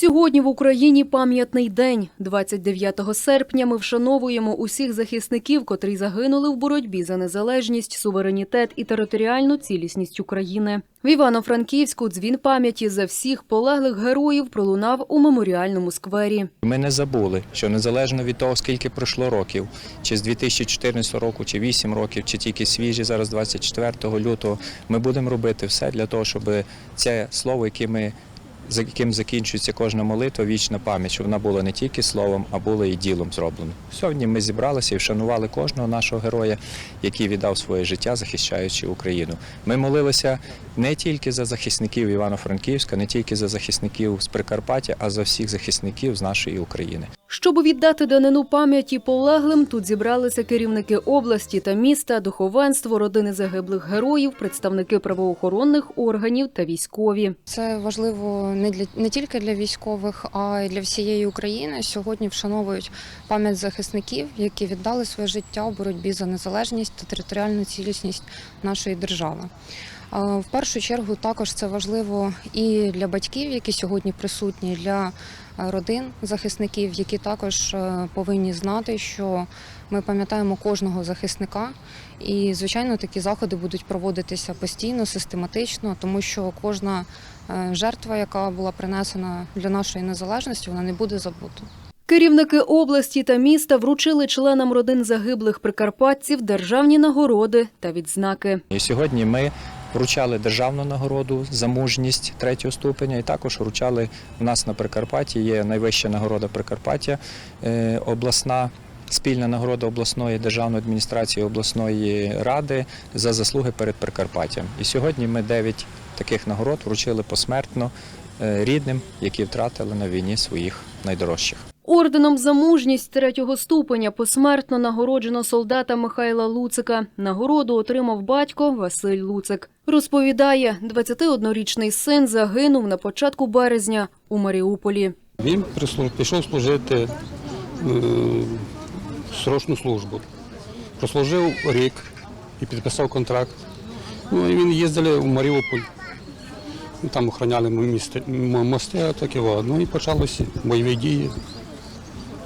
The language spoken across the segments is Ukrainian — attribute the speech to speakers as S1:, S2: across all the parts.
S1: Сьогодні в Україні пам'ятний день. 29 серпня ми вшановуємо усіх захисників, котрі загинули в боротьбі за незалежність, суверенітет і територіальну цілісність України. В Івано-Франківську дзвін пам'яті за всіх полеглих героїв пролунав у меморіальному сквері.
S2: Ми не забули, що незалежно від того, скільки пройшло років, чи з 2014 року, чи 8 років, чи тільки свіжі зараз 24 лютого, ми будемо робити все для того, щоб це слово, яке ми за яким закінчується кожна молитва, вічна пам'ять, щоб вона була не тільки словом, а була і ділом зроблена. Сьогодні ми зібралися і вшанували кожного нашого героя, який віддав своє життя, захищаючи Україну. Ми молилися не тільки за захисників Івано-Франківська, не тільки за захисників з Прикарпаття, а за всіх захисників з нашої України.
S1: Щоб віддати данину пам'яті полеглим, тут зібралися керівники області та міста, духовенство, родини загиблих героїв, представники правоохоронних органів та військові.
S3: Це важливо не для не тільки для військових, а й для всієї України. Сьогодні вшановують пам'ять захисників, які віддали своє життя у боротьбі за незалежність та територіальну цілісність нашої держави. В першу чергу також це важливо і для батьків, які сьогодні присутні, для е, родин захисників, які також е, повинні знати, що ми пам'ятаємо кожного захисника, і звичайно такі заходи будуть проводитися постійно, систематично, тому що кожна е, жертва, яка була принесена для нашої незалежності, вона не буде забута.
S1: Керівники області та міста вручили членам родин загиблих прикарпатців державні нагороди та відзнаки.
S2: І сьогодні ми вручали державну нагороду за мужність третього ступеня, і також вручали у нас на Прикарпатті. Є найвища нагорода Прикарпаття е, обласна. Спільна нагорода обласної державної адміністрації обласної ради за заслуги перед Прикарпаттям. І сьогодні ми дев'ять таких нагород вручили посмертно е, рідним, які втратили на війні своїх найдорожчих.
S1: Орденом за мужність третього ступеня посмертно нагороджено солдата Михайла Луцика. Нагороду отримав батько Василь Луцик. Розповідає, 21-річний син загинув на початку березня у Маріуполі.
S4: Він пішов служити е, срочну службу. Прослужив рік і підписав контракт. Ну і він їздили в Маріуполь. Там охороняли мости, так і во. Ну і почалися бойові дії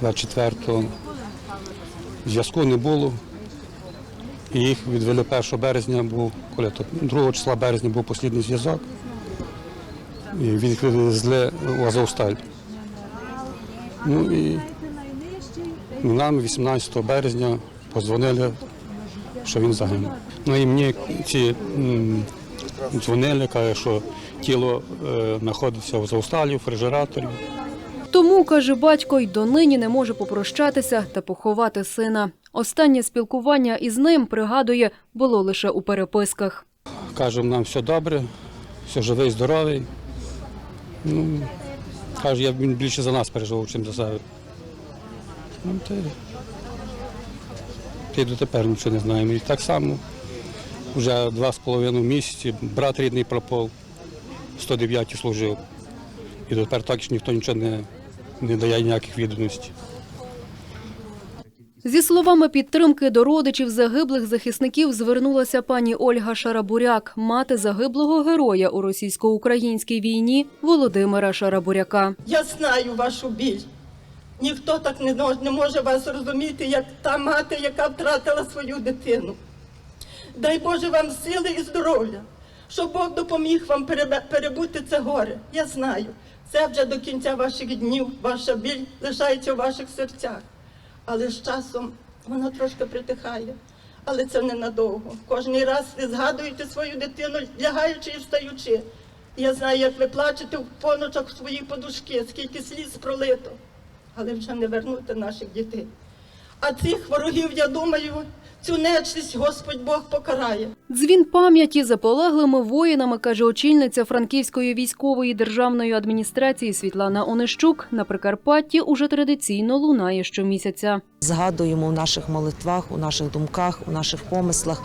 S4: 24-го. Зв'язку не було. І їх відвели 1 березня, був, коли то 2 числа березня був послідний зв'язок. І відвезли в Азовсталь. Ну і нам 18 березня подзвонили, що він загинув. Ну і мені ці дзвонили, каже, що тіло е, знаходиться в Азовсталі, в фрижераторі.
S1: Тому, каже батько, й донині не може попрощатися та поховати сина. Останнє спілкування із ним, пригадує, було лише у переписках.
S4: Каже, нам все добре, все живий, здоровий. Ну, каже, я більше за нас переживав, чим за себе. Ну, й- та дотепер нічого не знаємо. І так само вже два з половиною місяці брат рідний пропав, 109 служив. І дотепер також ніхто нічого не, не дає ніяких відомостей.
S1: Зі словами підтримки до родичів загиблих захисників звернулася пані Ольга Шарабуряк, мати загиблого героя у російсько-українській війні Володимира Шарабуряка.
S5: Я знаю вашу біль. Ніхто так не, мож- не може вас зрозуміти, як та мати, яка втратила свою дитину. Дай Боже вам сили і здоров'я, щоб Бог допоміг вам перебути це горе. Я знаю, це вже до кінця ваших днів, ваша біль лишається у ваших серцях. Але з часом вона трошки притихає. Але це ненадовго. Кожний раз ви згадуєте свою дитину, лягаючи і встаючи. Я знаю, як ви плачете в поночах свої подушки, скільки сліз пролито, але вже не вернути наших дітей. А цих ворогів, я думаю, цю нечисть Господь Бог покарає.
S1: Дзвін пам'яті за полеглими воїнами, каже очільниця Франківської військової державної адміністрації Світлана Онищук, на Прикарпатті уже традиційно лунає щомісяця.
S6: Згадуємо в наших молитвах, у наших думках, у наших помислах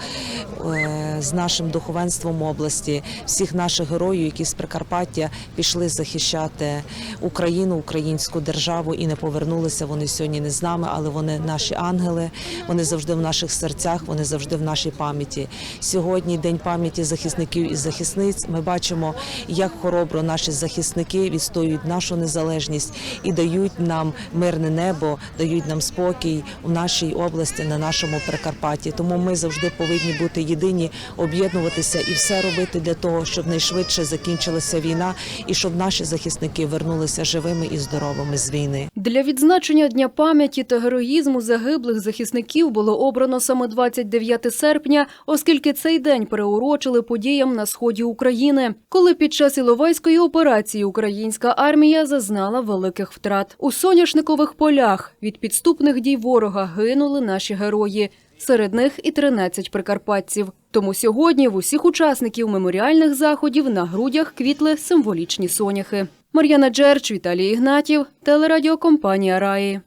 S6: е, з нашим духовенством області, всіх наших героїв, які з Прикарпаття пішли захищати Україну, українську державу і не повернулися. Вони сьогодні не з нами, але вони наші ангели. Вони завжди в наших серцях, вони завжди в нашій пам'яті. Сьогодні день пам'яті захисників і захисниць. Ми бачимо, як хоробро наші захисники відстоюють нашу незалежність і дають нам мирне небо, дають нам спокій у нашій області, на нашому Прикарпатті. Тому ми завжди повинні бути єдині, об'єднуватися і все робити для того, щоб найшвидше закінчилася війна і щоб наші захисники вернулися живими і здоровими з війни.
S1: Для відзначення Дня пам'яті та героїзму загиблих захисників було обрано саме 29 серпня, оскільки цей день переурочили подіям на сході України, коли під час Іловайської операції українська армія зазнала великих втрат. У соняшникових полях від підступних дій ворога гинули наші герої. Серед них і 13 прикарпатців. Тому сьогодні в усіх учасників меморіальних заходів на грудях квітли символічні соняхи. Мар'яна Джерч, Віталій Ігнатів, телерадіокомпанія Раї.